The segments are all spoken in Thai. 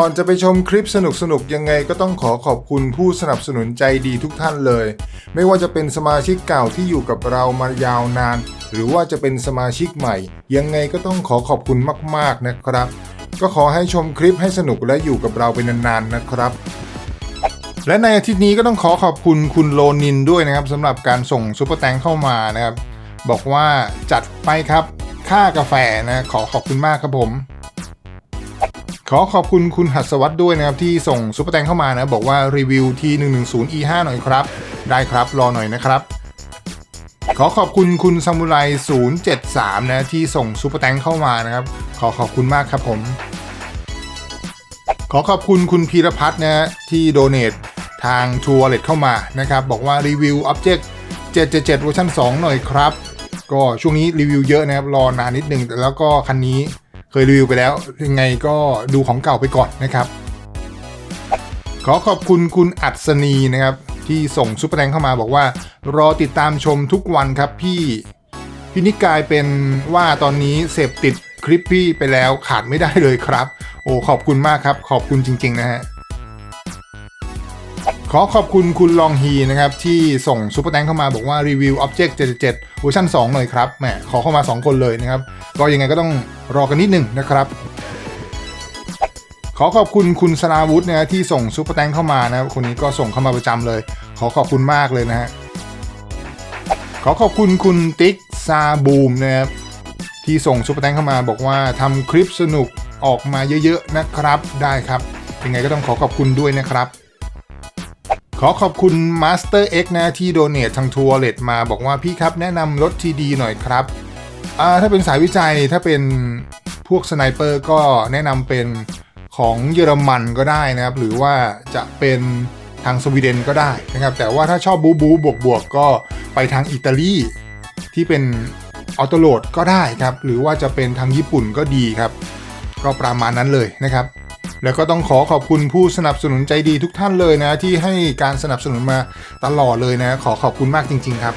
ก่อนจะไปชมคลิปสนุกๆยังไงก็ต้องขอขอบคุณผู้สนับสนุนใจดีทุกท่านเลย ไม่ว่าจะเป็นสมาชิกเก่าที่อยู่กับเรามายาวนาน หรือว่าจะเป็นสมาชิกใหม่ ยังไงก็ต้องขอขอบคุณมาก ๆนะครับ ก็ขอให้ชมคลิปให้สนุกและอยู่กับเราไปนานๆนะครับ และในอาทิตย์นี้ก็ต้องขอขอบคุณคุณโลนินด้วยนะครับสำหรับการส่งซุปเปอร์แตงเข้ามานะครับบอกว่าจัดไปครับค่ากาแฟนะขอขอบคุณมากครับผม ขอขอบคุณคุณหัสวัตด้วยนะครับ ที่ส่งซุปเปอร์แตงเข้ามานะ บอกว่ารีวิวที่ 110 e5 หน่อยครับ ได้ครับรอหน่อยนะครับ ขอขอบคุณคุณซามูไร073 นะ ที่ส่งซุปเปอร์แตงเข้ามานะครับ ขอขอบคุณมากครับผม ขอขอบคุณคุณพีรพัฒน์นะที่โดเน a ทางทัวร์เลตเข้ามานะครับ บอกว่ารีวิว Object 777เวอร์ชัน2 หน่อยครับ ก็ช่วงนี้รีวิวเยอะนะครับ รอนานนิดนึงแต่แล้วก็คันนี้ เคยรีวิวไปแล้ว ยังไงก็ดูของเก่าไปก่อนนะครับ ขอขอบคุณคุณอัศนีนะครับ ที่ส่งซุปเปอร์แดงเข้ามาบอกว่า รอติดตามชมทุกวันครับพี่พี่นิกกลายเป็นว่าตอนนี้เสพติดคลิปพี่ไปแล้วขาดไม่ได้เลยครับ โอ้ขอบคุณมากครับ ขอบคุณจริง ๆ นะฮะ ขอขอบคุณคุณลองฮีนะครับ ที่ส่งซุปเปอร์แตงเข้ามาบอกว่ารีวิว Object 77เวอร์ชัน2 หน่อยครับแหมขอเข้ามา 2 คนเลยนะครับ ก็ยังไงก็ต้องรอกันนิดหนึ่งนะครับ ขอขอบคุณคุณสราวุธนะฮะที่ส่งซุปเปอร์แตงเข้ามานะคคนนี้ก็ส่งเข้ามาประจำเลย ขอขอบคุณมากเลยนะฮะขอขอบคุณคุณติ๊กซาบูมนะครับที่ส่งซุปเปอร์แตงเข้ามาบอกว่าทำคลิปสนุกออกมาเยอะๆนะครับได้ครับยังไงก็ต้องขอขอบคุณด้วยนะครับ ขอขอบคุณ Master X นะที่โดเนททางทัวร์เลตมาบอกว่าพี่ครับแนะนำรถทีดีหน่อยครับถ้าเป็นสายวิจัยถ้าเป็นพวกสไนเปอร์ก็แนะนำเป็นของเยอรมันก็ได้นะครับ หรือว่าจะเป็นทางสวีเดนก็ได้นะครับ แต่ว่าถ้าชอบบูบูบวกบวกก็ไปทางอิตาลีที่เป็นออโตโหลดก็ได้ครับ หรือว่าจะเป็นทางญี่ปุ่นก็ดีครับ ก็ประมาณนั้นเลยนะครับ แล้วก็ต้องขอขอบคุณผู้สนับสนุนใจดีทุกท่านเลยนะ ที่ให้การสนับสนุนมาตลอดเลยนะ ขอขอบคุณมากจริง ๆ ครับ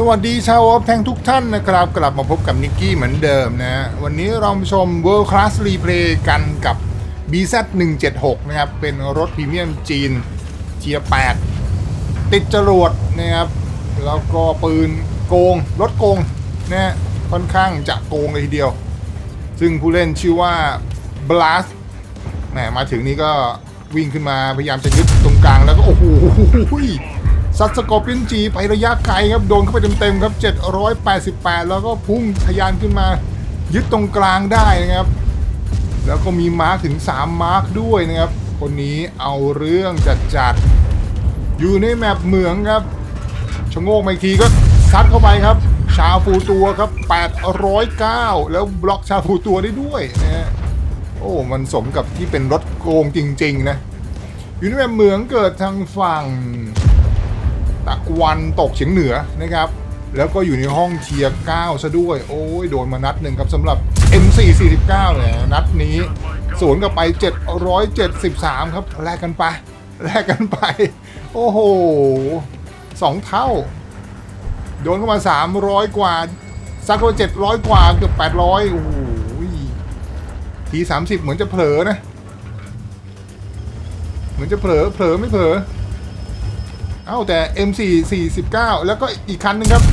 สวัสดีชาวออฟแทงทุกท่านนะครับ กลับมาพบกับนิกกี้เหมือนเดิมนะวันนี้เรามาชม World Class Replay กันกับ BZ 176 นะครับ เป็นรถพรีเมียมจีนเทีย8ติดจรวดนะครับ แล้วก็ปืนโกง รถโกงนะฮะค่อนข้างจะโกงเลยทีเดียว ซึ่งผู้เล่นชื่อว่า Blast แหมมาถึงนี้ก็วิ่งขึ้นมาพยายามจะยึดตรงกลางแล้วก็โอ้โห ซัดสกอร์เปียนจีไประยะไกลครับ โดนเข้าไปเต็มๆครับ 788 แล้วก็พุ่งทะยานขึ้นมายึดตรงกลางได้นะครับ แล้วก็มีมาร์คถึง 3 มาร์คด้วยนะครับ คนนี้เอาเรื่องจัดจัดๆ อยู่ในแมปเหมืองครับชะโงกมาอีกทีก็ซัดเข้าไปครับ ชาฟูตัวครับ 809 แล้วบล็อกชาฟูตัวได้ด้วยนะฮะโอ้ มันสมกับที่เป็นรถโกงจริง ๆ นะ อยู่ในแมปเหมืองเกิดทางฝั่ง ตะวันตกเฉียงเหนือนะครับ แล้วก็อยู่ในห้องเทียร์9ซะด้วย โอ้ยโดนมานัดหนึ่งครับสำหรับ M449 เนี่ยนัดนี้สวนกลับไป 773 ครับแลกกันไปแลกกันไป โอ้โหสองเท่า โดนเข้ามา 300 กว่าซักเข้า700กว่าเกือบ800โอ้โหทีสามสิบเหมือนจะเผลอนะ เหมือนจะเผลอเผลอไม่เผลอ เอ้าแต่ M4 49 แล้วก็อีกคันหนึงครับ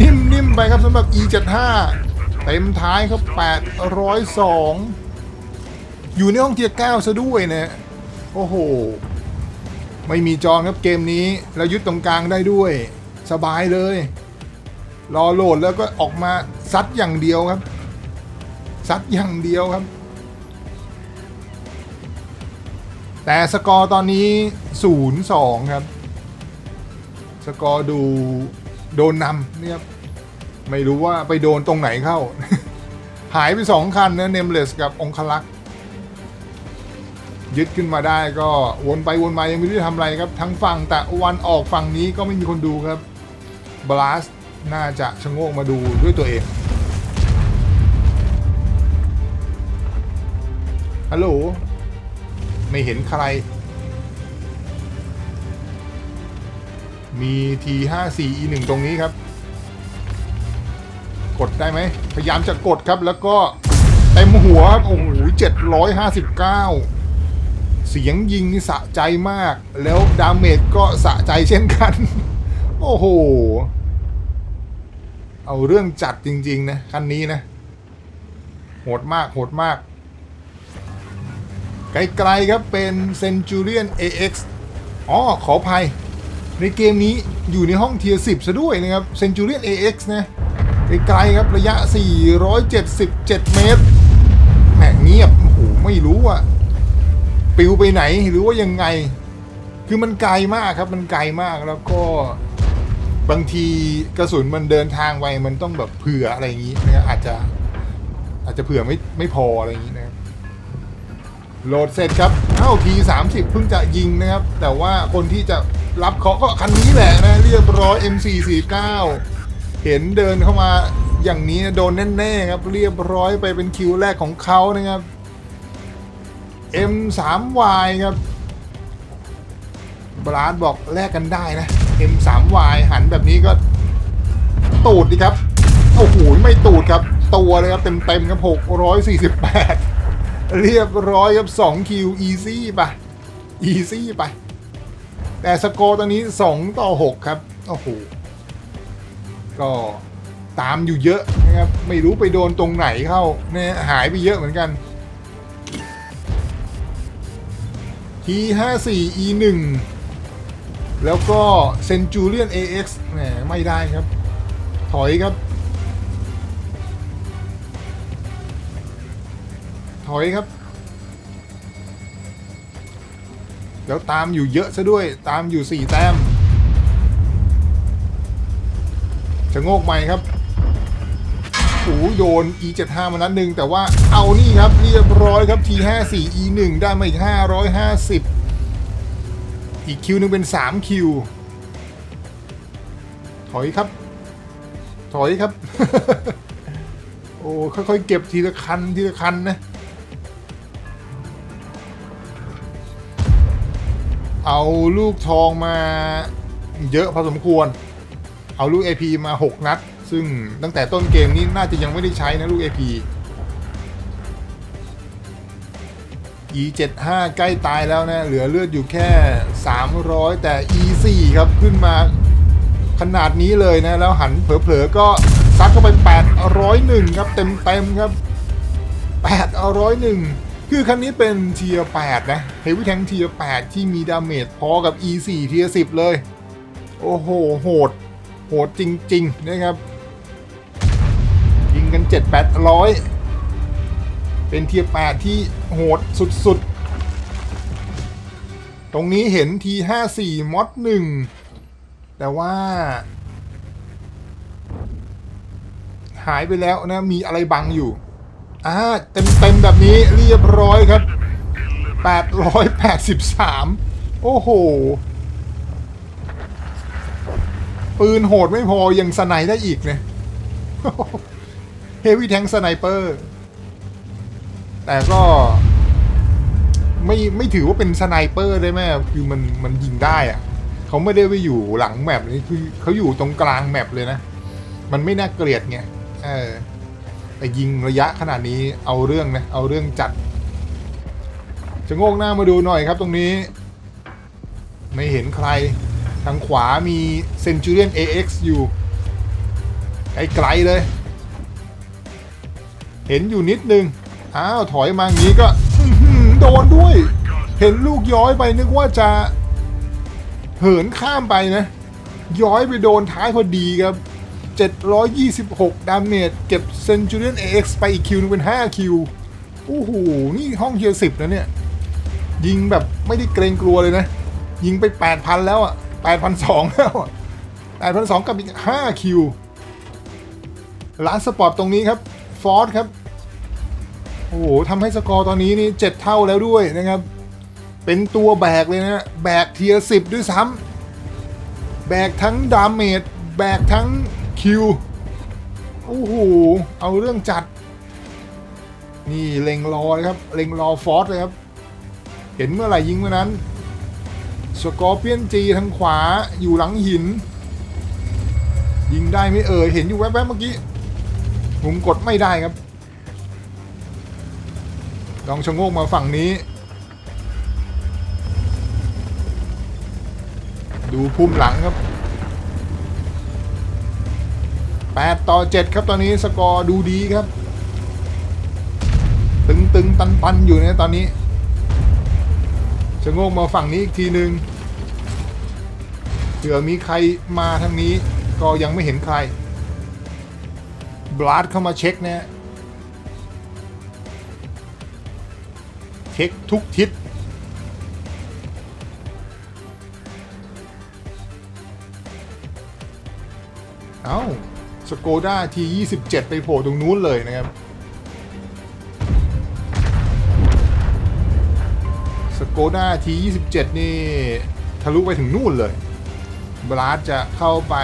นิ่มๆไปครับสำหรับ E75 เต็มท้ายครับ 802 อยู่ในห้องเทียร์9ซะด้วยนะโอ้โห ไม่มีจองครับเกมนี้ แล้วยึดตรงกลางได้ด้วย สบายเลย รอโหลดแล้วก็ออกมาซัดอย่างเดียวครับ ซัดอย่างเดียวครับแต่สกอร์ตอนนี้ 0-2 ครับ สกอร์ดูโดนนำเนี่ยครับไม่รู้ว่าไปโดนตรงไหนเข้า หายไปสองคันนะเนมเลสกับองคลักษ์ยึดขึ้นมาได้ก็วนไปวนมายังไม่รู้จะทำอะไรครับ ทั้งฝั่งแต่วันออกฝั่งนี้ก็ไม่มีคนดูครับบลัสน่าจะชะโงกมาดูด้วยตัวเองฮัลโหลไม่เห็นใคร มี T54 E1 ตรงนี้ครับ กดได้ไหม พยายามจะกดครับแล้วก็เต็มหัวครับโอ้โห759 เสียงยิงนี่สะใจมาก แล้วดาเมจก็สะใจเช่นกัน โอ้โห เอาเรื่องจัดจริง ๆ นะ คันนี้นะ โหดมาก โหดมาก ไกลๆครับเป็น Centurion AX อ๋อ ขออภัย ในเกมนี้อยู่ในห้องเทียร์10ซะด้วยนะครับ Centurion AX นะไกลครับระยะ 477 เมตรแหมเงียบโอ้โหไม่รู้ว่าปิวไปไหนหรือว่ายังไง คือมันไกลมากครับมันไกลมากแล้วก็บางทีกระสุนมันเดินทางไวมันต้องแบบเผื่ออะไรอย่างนี้นะครับอาจจะอาจจะเผื่อไม่ไม่พออะไรอย่างนี้นะครับโหลดเสร็จครับเท่าที30เพิ่งจะยิงนะครับ แต่ว่าคนที่จะ รับเคาะก็คันนี้แหละนะ เรียบร้อย M449 เห็นเดินเข้ามาอย่างนี้นะโดนแน่ๆครับ เรียบร้อยไปเป็นคิวแรกของเขานะครับ M3Y ครับบราดบอกแลกกันได้นะ M3Y หันแบบนี้ก็ตูดดีครับ โอ้โห ไม่ตูดครับ ตัวเลยครับ เต็มๆครับ 648 เรียบร้อยครับ 2 คิว easy ไป easy ไป แต่สกอร์ตอนนี้ 2 ต่อ 6 ครับ โอ้โห ก็ตามอยู่เยอะนะครับ ไม่รู้ไปโดนตรงไหนเข้าเนี่ยหายไปเยอะเหมือนกัน T54 E1 แล้วก็ Centurion AX แหมไม่ได้ครับ ถอยครับ ถอยครับ แล้วตามอยู่เยอะซะด้วย ตามอยู่สี่แต้มชะโงกใหม่ครับโอ้โหโดน E75 มานัดหนึ่งแต่ว่าเอานี่ครับเรียบร้อยครับ T54 E1 ได้มาอีก 550 อีกคิวหนึงเป็น 3 คิว ถอยครับ ถอยครับ โอ้ค่อยๆเก็บทีละคันทีละคันนะ เอาลูกทองมาเยอะพอสมควร เอาลูก AP มา 6 นัด ซึ่งตั้งแต่ต้นเกมนี้น่าจะยังไม่ได้ใช้นะลูก AP E75 ใกล้ตายแล้วนะ เหลือเลือดอยู่แค่ 300 แต่ E4 ครับขึ้นมาขนาดนี้เลยนะ แล้วหันเผลอๆก็ซัดเข้าไป 801 ครับเต็มๆครับ 801 คือคันนี้เป็นเทียร์8นะเฮฟวี่แทงเทียร์8ที่มีดาเมจพอกับ E4 เทียร์10 เลย โอ้โห โหด โหดจริง ๆ นะครับ ยิงกัน 7-800เป็นเทียร์8ที่โหดสุด ๆ ตรงนี้เห็น T54 มอด1แต่ว่า หายไปแล้วนะ มีอะไรบังอยู่ อ่าเต็มเต็มๆแบบนี้เรียบร้อยครับ 883 โอ้โห ปืนโหดไม่พอ ยังสไนได้อีกเนี่ยเฮฟวี่แทงสไนเปอร์ แต่ก็ไม่ไม่ถือว่าเป็นสไนเปอร์ได้ไหมคือมันมันยิงได้อะเขาไม่ได้ไปอยู่หลังแมปนี่คือเขาอยู่ตรงกลางแมปเลยนะ มันไม่น่าเกลียดไงเออ แต่ยิงระยะขนาดนี้เอาเรื่องนะเอาเรื่องจัด จะโงกหน้ามาดูหน่อยครับตรงนี้ ไม่เห็นใคร ทางขวามี Centurion AX อยู่ไกลๆเลย เห็นอยู่นิดนึง อ้าว ถอยมางี้ก็โดนด้วย เห็นลูกย้อยไปนึกว่าจะ เหินข้ามไปนะ ย้อยไปโดนท้ายพอดีครับ 726 ดาเมจ เก็บ Centurion AX ไปอีกคิวนึงเป็น 5 คิว โอ้โห นี่ห้องเทียร์สิบนะเนี่ย ยิงแบบไม่ได้เกรงกลัวเลยนะ ยิงไป 8,000 แล้วอะ 8,200 แล้วอะ 8,200 กับอีก 5 คิว ร้านสปอร์ตตรงนี้ครับ ฟอร์ดครับ โอ้โหทำให้สกอร์ตอนนี้นี่ 7 เท่าแล้วด้วยนะครับ เป็นตัวแบกเลยนะ แบกเทียร์10ด้วยซ้ำแบกทั้งดาเมจแบกทั้ง คิว โอ้โห เอาเรื่องจัด นี่เล็งรอเลยครับ เล็งรอฟอสเลยครับ เห็นเมื่อไหร่ยิงเมื่อนั้น สกอร์เปียนจีทางขวาอยู่หลังหิน ยิงได้ไม่เอ่ย เห็นอยู่แวบๆเมื่อกี้ผมกดไม่ได้ครับ ลองชะโงกมาฝั่งนี้ ดูพุ่มหลังครับ 8 ต่อ 7 ครับตอนนี้สกอร์ดูดีครับ ตึงตึงตันตันอยู่เนี่ยตอนนี้ชะโงกมาฝั่งนี้อีกทีหนึ่งเผื่อมีใครมาทางนี้ก็ยังไม่เห็นใคร บลาดเข้ามาเช็คนี่เช็คทุกทิศเอ้า สโกด้าที27 ไปโผล่ตรงนู้นเลยนะครับสโกด้าที27 นี่ ทะลุไปถึงนู่นเลยบลาสจะเข้าไป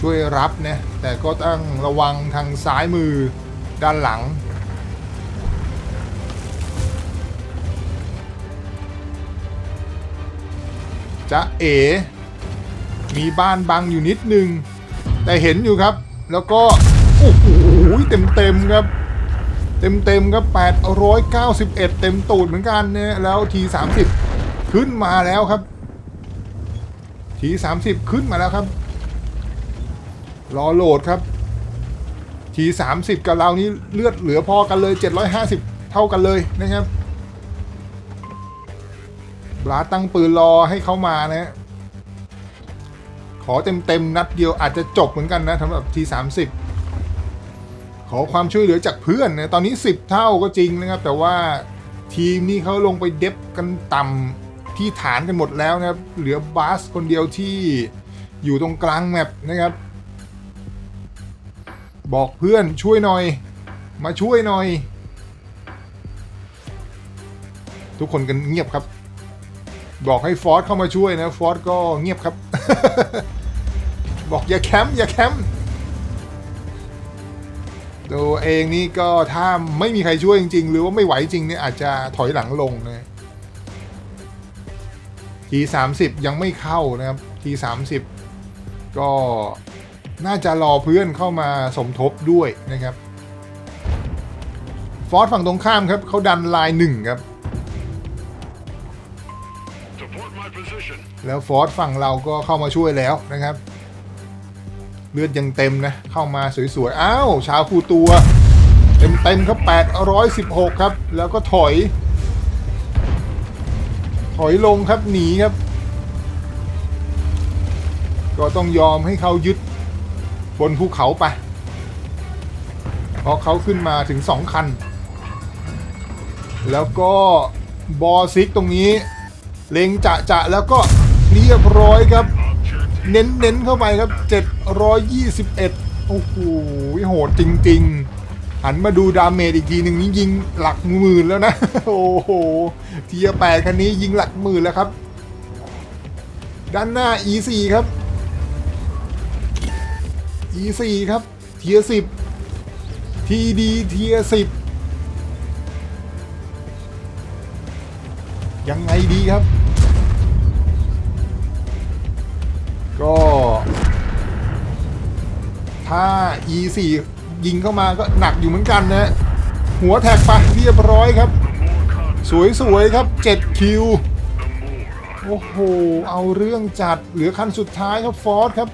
ช่วยรับนะแต่ก็ต้องระวังทางซ้ายมือด้านหลัง จะเอ มีบ้านบังอยู่นิดนึง แต่เห็นอยู่ครับ แล้วก็ โอ้โหเต็มเต็มครับ เต็มเต็มครับ891 เต็มตูดเหมือนกันเนี่ยแล้วที 30 ขึ้นมาแล้วครับ ที 30 ขึ้นมาแล้วครับ รอโหลดครับ ที 30 กับเรานี่เลือดเหลือพอกันเลย 750 เท่ากันเลยนะครับบลาตั้งปืนรอให้เขามานะฮะ ขอเต็มๆนัดเดียวอาจจะจบเหมือนกันนะสำหรับที30ขอความช่วยเหลือจากเพื่อนนะตอนนี้ 10 เท่าก็จริงนะครับ แต่ว่าทีมนี้เขาลงไปเดฟกันต่ำที่ฐานกันหมดแล้วนะครับ เหลือบาสคนเดียวที่อยู่ตรงกลางแมปนะครับ บอกเพื่อนช่วยหน่อย มาช่วยหน่อย ทุกคนกันเงียบครับ บอกให้ฟอสเข้ามาช่วยนะฟอสก็เงียบครับ บอกอย่าแคมป์อย่าแคมป์ตัวเองนี่ก็ถ้าไม่มีใครช่วยจริง ๆ หรือว่าไม่ไหวจริงเนี่ยอาจจะถอยหลังลงนะทีสามสิบยังไม่เข้านะครับทีสามสิบก็น่าจะรอเพื่อนเข้ามาสมทบด้วยนะครับ ฟอสฝั่งตรงข้ามครับเขาดันลายหนึ่งครับ แล้วฟอร์สฝั่งเราก็เข้ามาช่วยแล้วนะครับ เลือดยังเต็มนะ เข้ามาสวยๆ อ้าว ชาวคูตัวเต็มเต็มๆครับ 816 ครับ แล้วก็ถอย ถอยลงครับหนีครับ ก็ต้องยอมให้เขายึดบนภูเขาไป เพราะเขาขึ้นมาถึง 2 คัน แล้วก็บอซิกตรงนี้ เล็งจะจะแล้วก็ เรียบร้อยครับ เน้นเน้นเข้าไปครับ 721 โอ้โหโหดจริง ๆ หันมาดูดาเมจอีกทีหนึ่งนี่ยิงหลักหมื่นแล้วนะ โอ้โห เทียแปดคันนี้ยิงหลักหมื่นแล้วครับ ด้านหน้า E4 ครับ E4 ครับ เทียสิบ TD เทียสิบยังไงดีครับ ก็ ถ้า E4 ยิงเข้ามาก็หนักอยู่เหมือนกันนะ หัวแท็กไปเรียบร้อยครับ สวยๆครับ7คิวโอ้โห เอาเรื่องจัดเหลือคันสุดท้ายครับฟอร์สครับ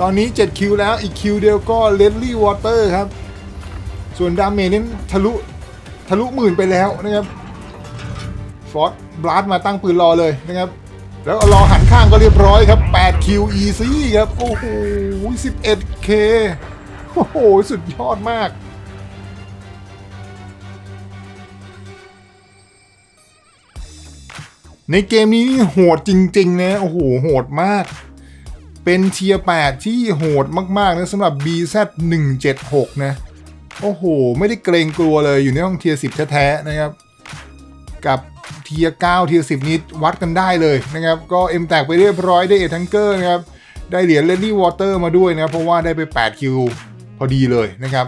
ตอนนี้ 7 คิวแล้วอีกคิวเดียวก็เลดลี่วอเตอร์ครับ ส่วนดาเมจนั้นทะลุทะลุหมื่นไปแล้วนะครับฟอร์สบลัดมาตั้งปืนรอเลยนะครับ แล้วรอหันข้างก็เรียบร้อยครับ8คิวอีซี่ครับ โอ้โห 11เคโอ้โห สุดยอดมาก ในเกมนี้นี่โหดจริง ๆ นะ โอ้โห โหดมาก เป็นเทียร์8ที่โหดมาก ๆ นะสำหรับ BZ 176 นะ โอ้โห ไม่ได้เกรงกลัวเลยอยู่ในห้องเทียร์10 แท้ ๆ นะครับ กับ ทียร์9เทียร์10นี้วัดกันได้เลยนะครับ ก็เอ็มแตกไปเรียบร้อยได้เอทังเกอร์นะครับ ได้เหรียญเลนดี้วอเตอร์มาด้วยนะเพราะว่าได้ไป 8 คิวพอดีเลยนะครับ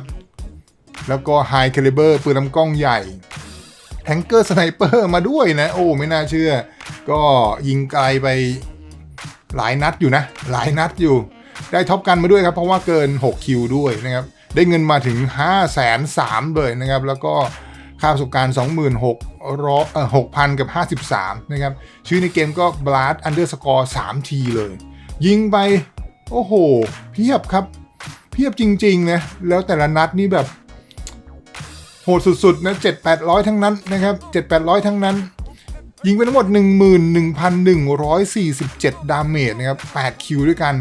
แล้วก็ไฮคลิเบอร์ปืนลำกล้องใหญ่แทงเกอร์สไนเปอร์มาด้วยนะ โอ้ ไม่น่าเชื่อ ก็ยิงไกลไปหลายนัดอยู่นะ หลายนัดอยู่ ได้ท็อปกันมาด้วยครับ เพราะว่าเกิน 6 คิวด้วยนะครับ ได้เงินมาถึง 5 3 0 0 0เลยนะครับ แล้วก็ ค่าประสบการณ์26,000เอ่อ6,000 กับ 53 นะครับ ชื่อในเกมก็ blast underscore 3 t เลย ยิงไป โอ้โห เพียบครับ เพียบจริงๆนะ แล้วแต่ละนัดนี่แบบ โหดสุดๆ นะ7 800 ทั้งนั้นนะครับ 7 800 ทั้งนั้น ยิงไปทั้งหมด 11,147 ดาเมจนะครับ 8 คิวด้วยกัน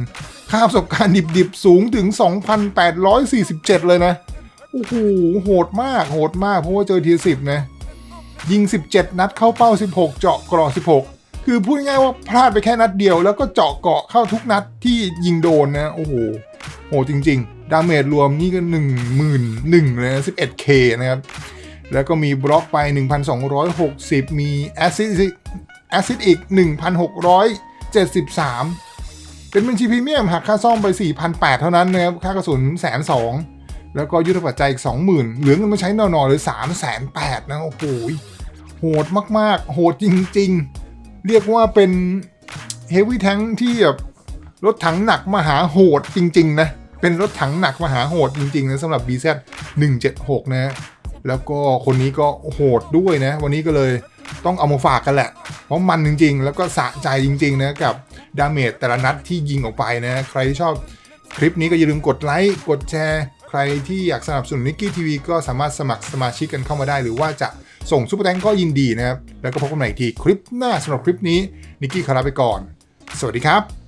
ค่าประสบการณ์ดิบๆ สูงถึง 2,847 เลยนะ โอ้โหโหดมากโหดมากเพราะว่าเจอทีสิบนะยิง 17 นัดเข้าเป้า 16 เจาะกรอ16 คือพูดง่ายว่าพลาดไปแค่นัดเดียว แล้วก็เจาะเกาะเข้าทุกนัดที่ยิงโดนนะโอ้โหโหจริง ๆ ดาเมจรวมนี่ก็1 1 0 0 0เลยนะ 11k นะครับแล้วก็มีบล็อกไป 1,260 มีแอซิดแอซิดอีก 1,673 เป็นบัญชีพรีเมียมหักค่าซ่อมไป 4,800 เท่านั้นนะครับค่ากระสุนแสนสอง แล้วก็ยุทธปัจจัยอีก 20,000 เหลือเงินมาใช้น่อๆเลย3 8 0 0 0นะ โอ้โหโหดมากๆ โหดจริง ๆ เรียกว่าเป็นเฮฟวี่แทงที่แบบรถถังหนักมหาโหดจริง ๆ นะ เป็นรถถังหนักมหาโหดจริง ๆ นะสำหรับ BZ 176 นะ แล้วก็คนนี้ก็โหดด้วยนะ วันนี้ก็เลยต้องเอามาฝากกันแหละ เพราะมันจริง ๆ แล้วก็สะใจจริง ๆ นะ กับดาเมจแต่ละนัดที่ยิงออกไปนะ ใครที่ชอบคลิปนี้ก็อย่าลืมกดไลค์ กดแชร์ ใครที่อยากสนับสนุนนิกกี้ทีวีก็สามารถสมัครสมาชิกกันเข้ามาได้ หรือว่าจะส่งซุปเปอร์แตงก็ยินดีนะครับ แล้วก็พบกันใหม่อีกทีคลิปหน้าสำหรับคลิปนี้นิกกี้ขอลาไปก่อน สวัสดีครับ